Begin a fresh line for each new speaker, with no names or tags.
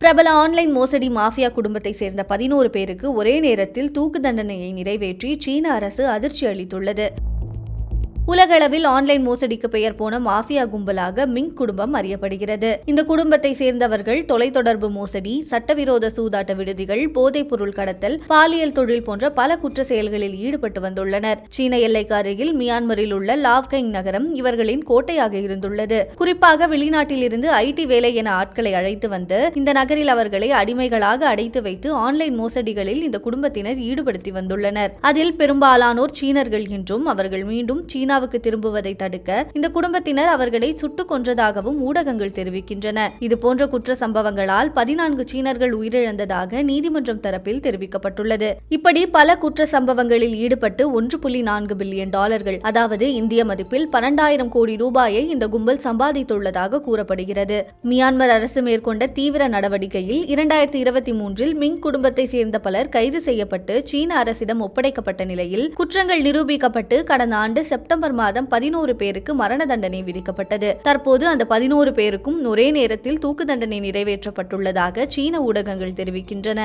பிரபல ஆன்லைன் மோசடி மாஃபியா குடும்பத்தை சேர்ந்த பதினோரு பேருக்கு ஒரே நேரத்தில் தூக்கு தண்டனையை நிறைவேற்றி சீன அரசு அதிர்ச்சி அளித்துள்ளது. உலகளவில் ஆன்லைன் மோசடிக்கு பெயர் போன மாஃபியா கும்பலாக மிங் குடும்பம் அறியப்படுகிறது. இந்த குடும்பத்தை சேர்ந்தவர்கள் தொலைத்தொடர்பு மோசடி சட்டவிரோத சூதாட்ட விடுதிகள் போதைப் பொருள் கடத்தல் பாலியல் தொழில் போன்ற பல குற்ற செயல்களில் ஈடுபட்டு வந்துள்ளனர். சீன எல்லைக்கு அருகில் மியான்மரில் உள்ள லாவ்கைங் நகரம் இவர்களின் கோட்டையாக இருந்துள்ளது. குறிப்பாக வெளிநாட்டில் இருந்து ஐடி வேலை என ஆட்களை அழைத்து வந்து இந்த நகரில் அவர்களை அடிமைகளாக அடைத்து வைத்து ஆன்லைன் மோசடிகளில் இந்த குடும்பத்தினர் ஈடுபடுத்தி வந்துள்ளனர். அதில் பெரும்பாலானோர் சீனர்கள் என்றும் அவர்கள் மீண்டும் சீனா இந்தியாவுக்கு திரும்புவதை தடுக்க இந்த குடும்பத்தினர் அவர்களை சுட்டுக் கொன்றதாகவும் ஊடகங்கள் தெரிவிக்கின்றன. இதுபோன்ற குற்ற சம்பவங்களால் பதினான்கு சீனர்கள் உயிரிழந்ததாக நீதிமன்றம் தரப்பில் தெரிவிக்கப்பட்டுள்ளது. இப்படி பல குற்ற சம்பவங்களில் ஈடுபட்டு ஒன்று புள்ளி நான்கு பில்லியன் டாலர்கள் அதாவது இந்திய மதிப்பில் பன்னெண்டாயிரம் கோடி ரூபாயை இந்த கும்பல் சம்பாதித்துள்ளதாக கூறப்படுகிறது. மியான்மர் அரசு மேற்கொண்ட தீவிர நடவடிக்கையில் இரண்டாயிரத்தி இருபத்தி மூன்றில் மிங் குடும்பத்தை சேர்ந்த பலர் கைது செய்யப்பட்டு சீன அரசிடம் ஒப்படைக்கப்பட்ட நிலையில் குற்றங்கள் நிரூபிக்கப்பட்டு கடந்த ஆண்டு செப்டம்பர் செப்டம்பர் மாதம் பதினோரு பேருக்கு மரண தண்டனை விதிக்கப்பட்டது. தற்போது அந்த பதினோரு பேருக்கும் ஒரே நேரத்தில் தூக்கு தண்டனை நிறைவேற்றப்பட்டுள்ளதாக சீன ஊடகங்கள் தெரிவிக்கின்றன.